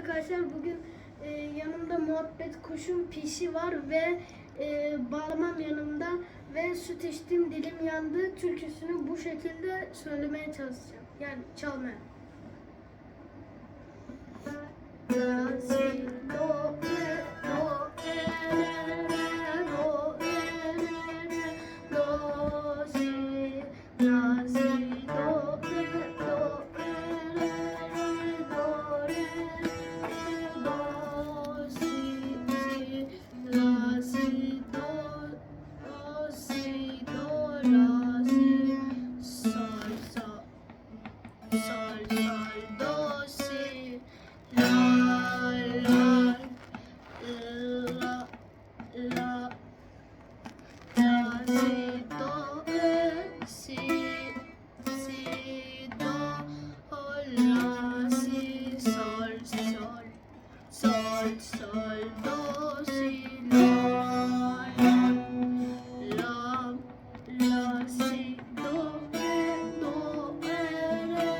Arkadaşlar bugün e, yanımda muhabbet kuşum pişi var ve e, bağlamam yanımda ve süt içtim dilim yandı türküsünü bu şekilde söylemeye çalışacağım. Yani çalmaya. Sol, do, la, la, la, do, re, do, re, re,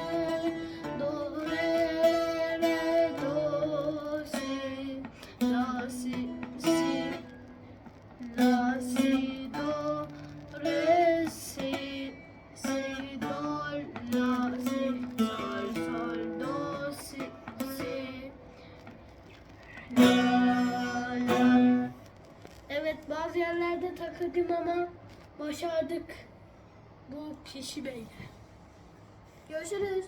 do, re, re, la, si, si, la, si, Evet bazı yerlerde takıldım ama başardık bu kişi beyle. Görüşürüz.